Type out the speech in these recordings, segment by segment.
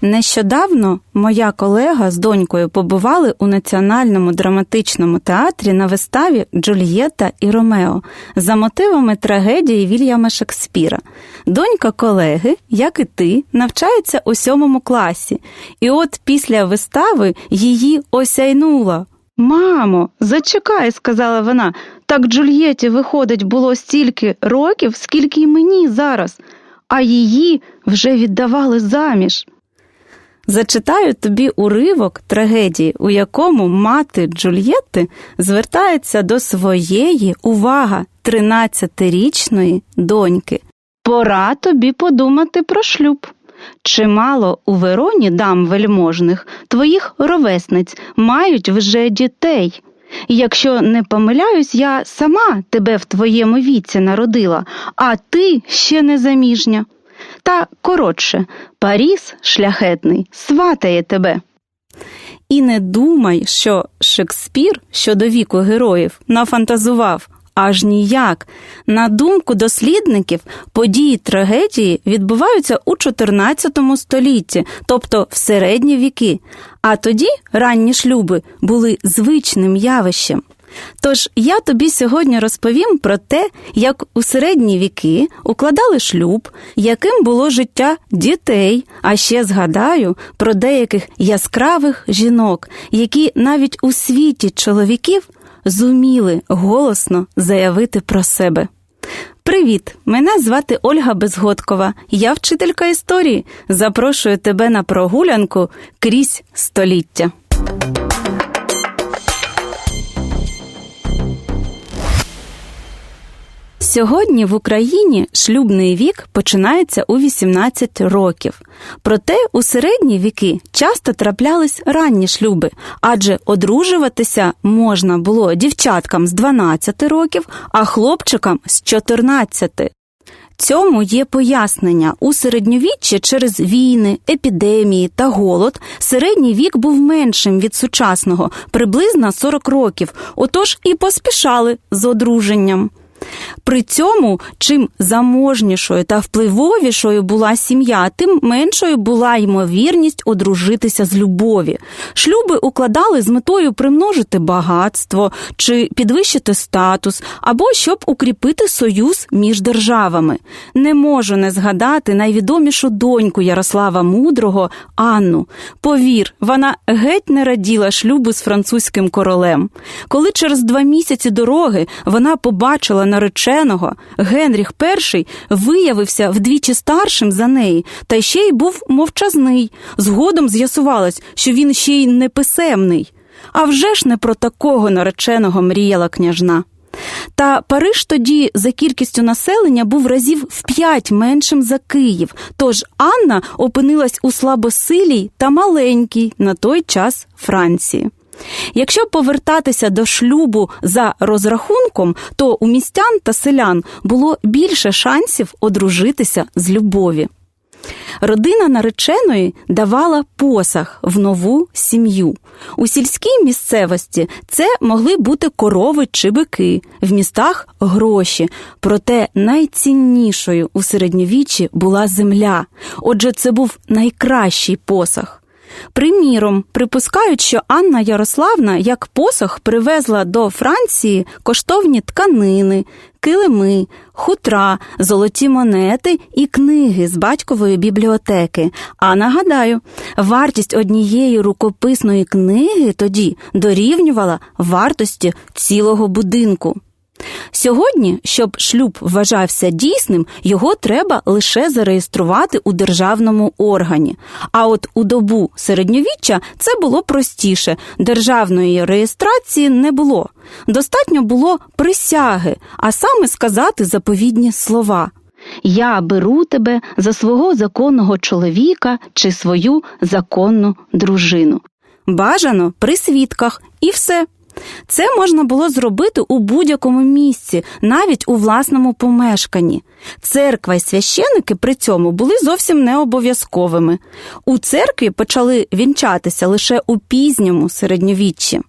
Нещодавно моя колега з донькою побували у Національному драматичному театрі на виставі Джульєта і Ромео за мотивами трагедії Вільяма Шекспіра. Донька колеги, як і ти, навчається у сьомому класі, і от після вистави її осяйнуло. Мамо, зачекай, сказала вона. Так Джульєті, виходить, було стільки років, скільки й мені зараз, а її вже віддавали заміж. Зачитаю тобі уривок трагедії, у якому мати Джульєтти звертається до своєї увага 13-річної доньки. Пора тобі подумати про шлюб. Чимало у Вероні дам вельможних, твоїх ровесниць мають вже дітей. Якщо не помиляюсь, я сама тебе в твоєму віці народила, а ти ще не заміжня. Та коротше, Паріс шляхетний сватає тебе. І не думай, що Шекспір щодо віку героїв нафантазував. Аж ніяк. На думку дослідників, події трагедії відбуваються у 14 столітті, тобто в середні віки, а тоді ранні шлюби були звичним явищем. Тож я тобі сьогодні розповім про те, як у середні віки укладали шлюб, яким було життя дітей, а ще згадаю про деяких яскравих жінок, які навіть у світі чоловіків зуміли голосно заявити про себе. Привіт! Мене звати Ольга Безгодкова. Я вчителька історії. Запрошую тебе на прогулянку крізь століття. Сьогодні в Україні шлюбний вік починається у 18 років. Проте у середні віки часто траплялись ранні шлюби, адже одружуватися можна було дівчаткам з 12 років, а хлопчикам з 14. Цьому є пояснення у середньовіччі через війни, епідемії та голод. Середній вік був меншим від сучасного, приблизно 40 років. Отож і поспішали з одруженням. При цьому, чим заможнішою та впливовішою була сім'я, тим меншою була ймовірність одружитися з любові. Шлюби укладали з метою примножити багатство чи підвищити статус, або щоб укріпити союз між державами. Не можу не згадати найвідомішу доньку Ярослава Мудрого Анну. Повір, вона геть не раділа шлюбу з французьким королем. Коли через два місяці дороги вона побачила нареченого, Генріх І виявився вдвічі старшим за неї, та ще й був мовчазний. Згодом з'ясувалось, що він ще й неписемний. А вже ж не про такого нареченого мріяла княжна. Та Париж тоді за кількістю населення був разів в п'ять меншим за Київ. Тож Анна опинилась у слабосилій та маленькій на той час Франції. Якщо повертатися до шлюбу за розрахунком, то у містян та селян було більше шансів одружитися з любові. Родина нареченої давала посаг в нову сім'ю. У сільській місцевості це могли бути корови чи бики, в містах гроші. Проте найціннішою у середньовіччі була земля. Отже, це був найкращий посаг. Приміром, припускають, що Анна Ярославна як посох привезла до Франції коштовні тканини, килими, хутра, золоті монети і книги з батькової бібліотеки. А нагадаю, вартість однієї рукописної книги тоді дорівнювала вартості цілого будинку. Сьогодні, щоб шлюб вважався дійсним, його треба лише зареєструвати у державному органі. А от у добу середньовіччя це було простіше державної реєстрації не було. Достатньо було присяги, а саме сказати заповідні слова. Я беру тебе за свого законного чоловіка чи свою законну дружину. Бажано при свідках і все. Це можна було зробити у будь-якому місці, навіть у власному помешканні. Церква й священики при цьому були зовсім не обов'язковими. У церкві почали вінчатися лише у пізньому середньовіччі.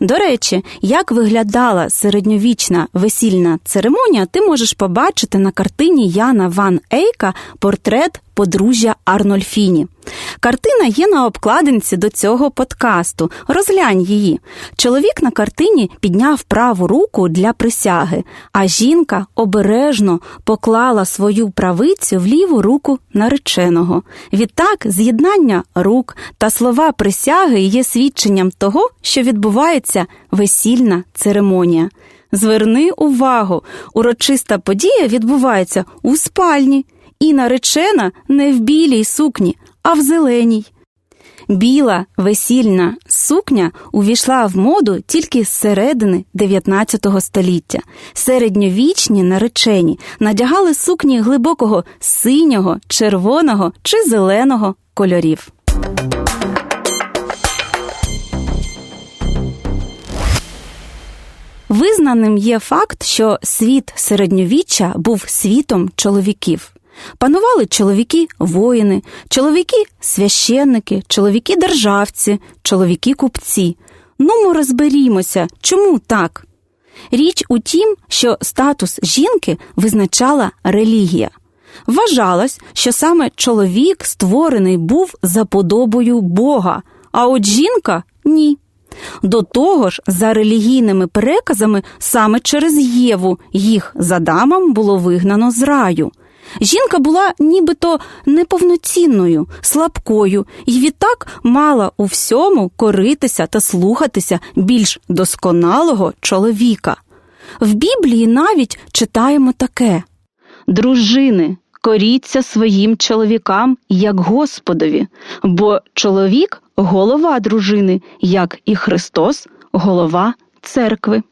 До речі, як виглядала середньовічна весільна церемонія, ти можеш побачити на картині Яна Ван Ейка портрет подружжя Арнольфіні. Картина є на обкладинці до цього подкасту. Розглянь її. Чоловік на картині підняв праву руку для присяги, а жінка обережно поклала свою правицю в ліву руку нареченого. Відтак, з'єднання рук та слова присяги є свідченням того, що відбувається весільна церемонія. Зверни увагу, урочиста подія відбувається у спальні, і наречена не в білій сукні, а в зеленій. Біла весільна сукня увійшла в моду тільки з середини 19 століття. Середньовічні наречені надягали сукні глибокого синього, червоного чи зеленого кольорів. Визнаним є факт, що світ середньовіччя був світом чоловіків. Панували чоловіки воїни, чоловіки священники, чоловіки державці, чоловіки купці. Ну, ми розберімося, чому так? Річ у тім, що статус жінки визначала релігія. Вважалось, що саме чоловік створений був за подобою Бога, а от жінка ні. До того ж, за релігійними переказами, саме через Єву їх за Адамом було вигнано з раю. Жінка була нібито неповноцінною, слабкою і відтак мала у всьому коритися та слухатися більш досконалого чоловіка. В Біблії навіть читаємо таке Дружини, коріться своїм чоловікам, як Господові, бо чоловік голова дружини, як і Христос, голова церкви.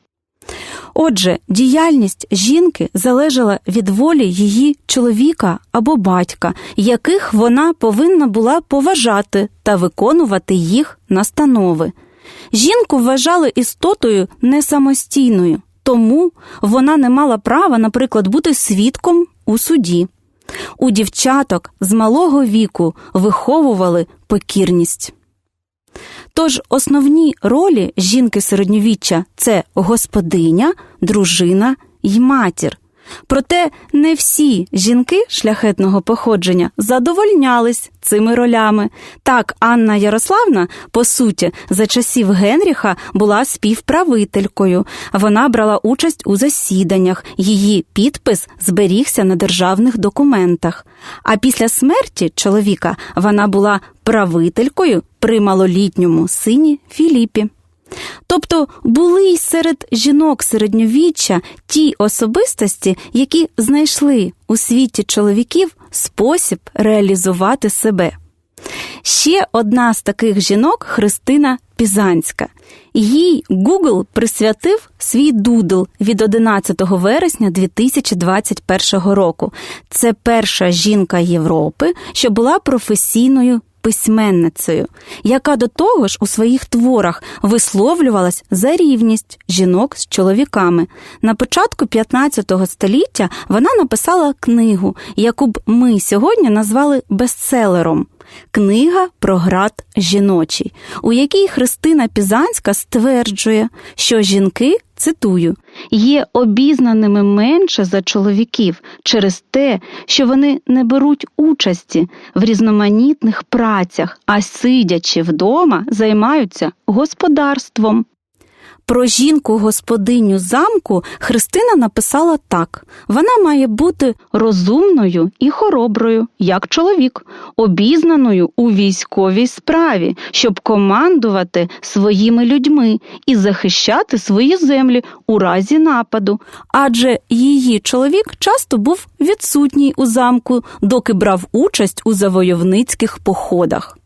Отже, діяльність жінки залежала від волі її чоловіка або батька, яких вона повинна була поважати та виконувати їх настанови. Жінку вважали істотою не самостійною, тому вона не мала права, наприклад, бути свідком у суді. У дівчаток з малого віку виховували покірність. Тож основні ролі жінки середньовіччя це господиня, дружина й матір. Проте не всі жінки шляхетного походження задовольнялись цими ролями. Так, Анна Ярославна, по суті, за часів Генріха була співправителькою. Вона брала участь у засіданнях, її підпис зберігся на державних документах. А після смерті чоловіка вона була правителькою при малолітньому сині Філіпі. Тобто були й серед жінок середньовіччя ті особистості, які знайшли у світі чоловіків спосіб реалізувати себе. Ще одна з таких жінок Христина Пізанська. Їй Google присвятив свій дудл від 11 вересня 2021 року. Це перша жінка Європи, що була професійною письменницею, яка до того ж у своїх творах висловлювалась за рівність жінок з чоловіками. На початку 15 століття вона написала книгу, яку б ми сьогодні назвали бестселером. Книга про град жіночий, у якій Христина Пізанська стверджує, що жінки, цитую, є обізнаними менше за чоловіків через те, що вони не беруть участі в різноманітних працях, а сидячи вдома, займаються господарством. Про жінку господиню замку Христина написала так: вона має бути розумною і хороброю, як чоловік, обізнаною у військовій справі, щоб командувати своїми людьми і захищати свої землі у разі нападу. Адже її чоловік часто був відсутній у замку, доки брав участь у завойовницьких походах.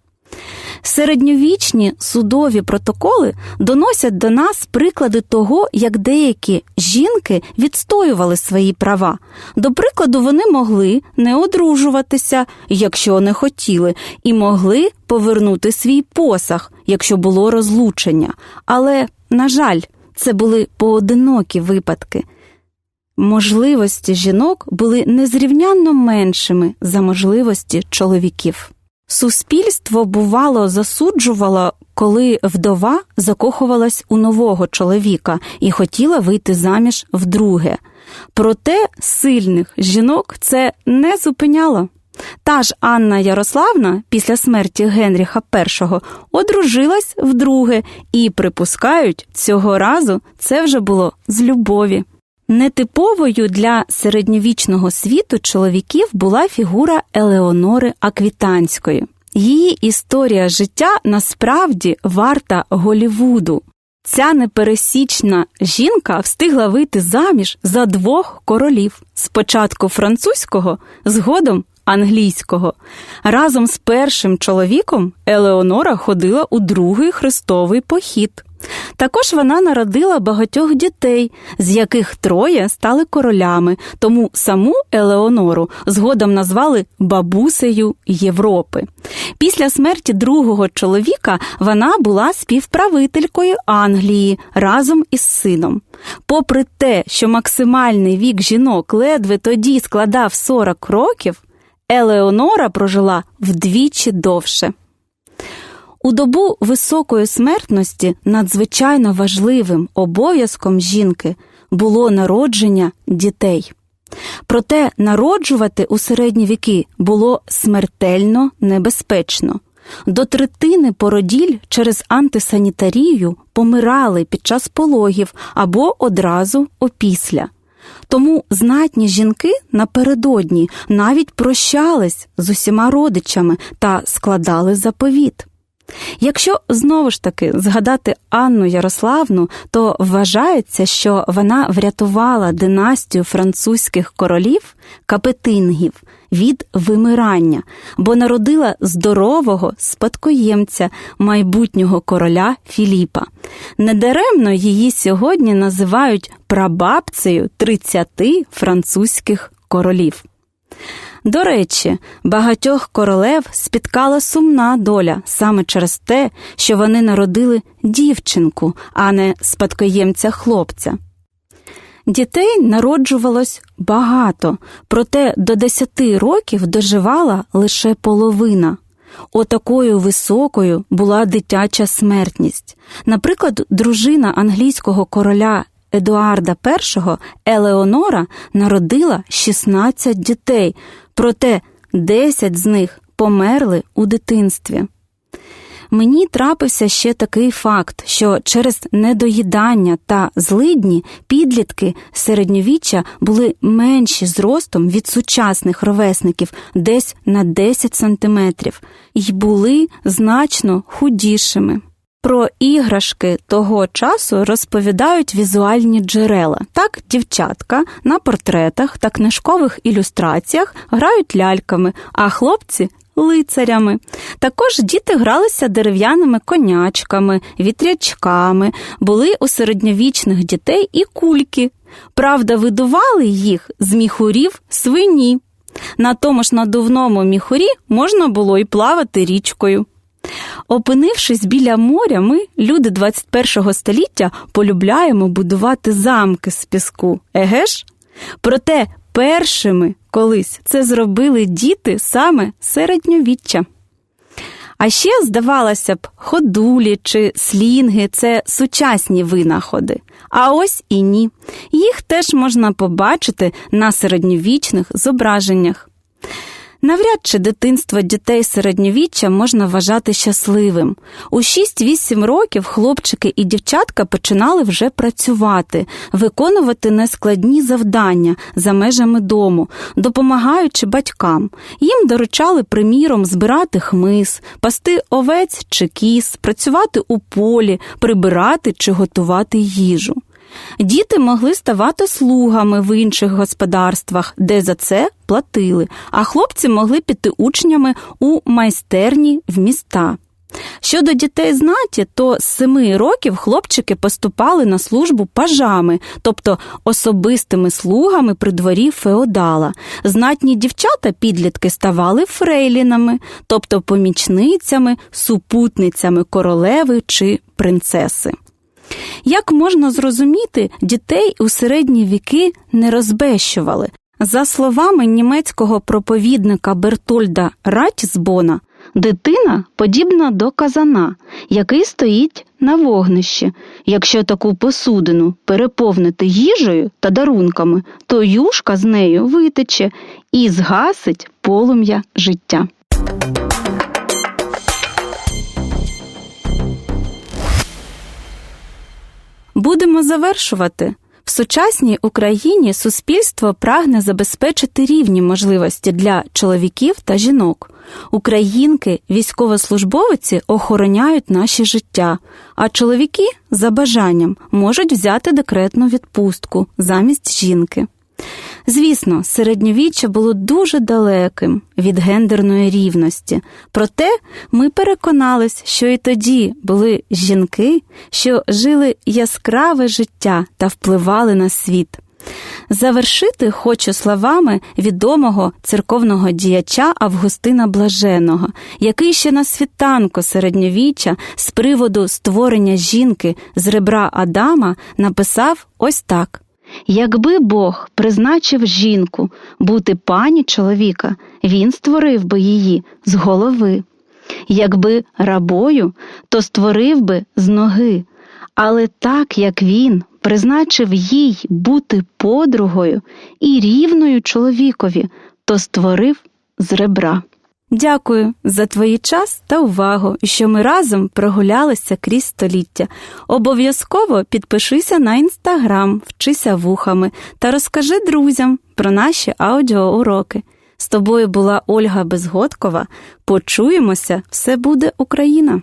Середньовічні судові протоколи доносять до нас приклади того, як деякі жінки відстоювали свої права. До прикладу, вони могли не одружуватися, якщо не хотіли, і могли повернути свій посаг, якщо було розлучення. Але, на жаль, це були поодинокі випадки. Можливості жінок були незрівнянно меншими за можливості чоловіків. Суспільство бувало засуджувало, коли вдова закохувалась у нового чоловіка і хотіла вийти заміж вдруге. Проте сильних жінок це не зупиняло. Та ж Анна Ярославна після смерті Генріха І одружилась вдруге і припускають, цього разу це вже було з любові. Нетиповою для середньовічного світу чоловіків була фігура Елеонори Аквітанської. Її історія життя насправді варта Голівуду. Ця непересічна жінка встигла вийти заміж за двох королів спочатку французького, згодом англійського. Разом з першим чоловіком Елеонора ходила у другий хрестовий похід. Також вона народила багатьох дітей, з яких троє стали королями, тому саму Елеонору згодом назвали бабусею Європи. Після смерті другого чоловіка вона була співправителькою Англії разом із сином. Попри те, що максимальний вік жінок ледве тоді складав 40 років, Елеонора прожила вдвічі довше. У добу високої смертності надзвичайно важливим обов'язком жінки було народження дітей. Проте народжувати у середні віки було смертельно небезпечно. До третини породіль через антисанітарію помирали під час пологів або одразу опісля. Тому знатні жінки напередодні навіть прощались з усіма родичами та складали заповіт. Якщо знову ж таки згадати Анну Ярославну, то вважається, що вона врятувала династію французьких королів капетингів від вимирання, бо народила здорового спадкоємця майбутнього короля Філіпа. Недаремно її сьогодні називають прабабцею 30 французьких королів. До речі, багатьох королев спіткала сумна доля саме через те, що вони народили дівчинку, а не спадкоємця хлопця. Дітей народжувалось багато, проте до 10 років доживала лише половина. Отакою високою була дитяча смертність. Наприклад, дружина англійського короля Едуарда І Елеонора народила 16 дітей, проте 10 з них померли у дитинстві. Мені трапився ще такий факт, що через недоїдання та злидні підлітки середньовіччя були менші зростом від сучасних ровесників десь на 10 сантиметрів і були значно худішими. Про іграшки того часу розповідають візуальні джерела. Так, дівчатка на портретах та книжкових ілюстраціях грають ляльками, а хлопці лицарями. Також діти гралися дерев'яними конячками, вітрячками, були у середньовічних дітей і кульки. Правда, видували їх з міхурів свині. На тому ж надувному міхурі можна було й плавати річкою. Опинившись біля моря, ми, люди 21-го століття, полюбляємо будувати замки з піску. Еге ж? Проте першими колись це зробили діти саме середньовіччя. А ще, здавалося б, ходулі чи слінги це сучасні винаходи. А ось і ні. Їх теж можна побачити на середньовічних зображеннях. Навряд чи дитинство дітей середньовіччя можна вважати щасливим. У 6-8 років хлопчики і дівчатка починали вже працювати, виконувати нескладні завдання за межами дому, допомагаючи батькам. Їм доручали, приміром, збирати хмиз, пасти овець чи кіз, працювати у полі, прибирати чи готувати їжу. Діти могли ставати слугами в інших господарствах, де за це платили, а хлопці могли піти учнями у майстерні в міста. Щодо дітей знаті, то з семи років хлопчики поступали на службу пажами, тобто особистими слугами при дворі феодала. Знатні дівчата підлітки ставали фрейлінами, тобто помічницями, супутницями королеви чи принцеси. Як можна зрозуміти, дітей у середні віки не розбещували. За словами німецького проповідника Бертольда Ратісбона, дитина подібна до казана, який стоїть на вогнищі. Якщо таку посудину переповнити їжею та дарунками, то юшка з нею витече і згасить полум'я життя. Будемо завершувати. В сучасній Україні суспільство прагне забезпечити рівні можливості для чоловіків та жінок. Українки, військовослужбовиці охороняють наші життя, а чоловіки за бажанням можуть взяти декретну відпустку замість жінки. Звісно, середньовіччя було дуже далеким від гендерної рівності, проте ми переконались, що і тоді були жінки, що жили яскраве життя та впливали на світ. Завершити хочу словами відомого церковного діяча Августина Блаженого, який ще на світанку середньовіччя з приводу створення жінки з ребра Адама написав ось так. Якби Бог призначив жінку бути пані чоловіка, він створив би її з голови. Якби рабою, то створив би з ноги. Але так як він призначив їй бути подругою і рівною чоловікові, то створив з ребра. Дякую за твій час та увагу, що ми разом прогулялися крізь століття. Обов'язково підпишися на інстаграм, вчися вухами та розкажи друзям про наші аудіоуроки. З тобою була Ольга Безгодкова. Почуємося, все буде Україна!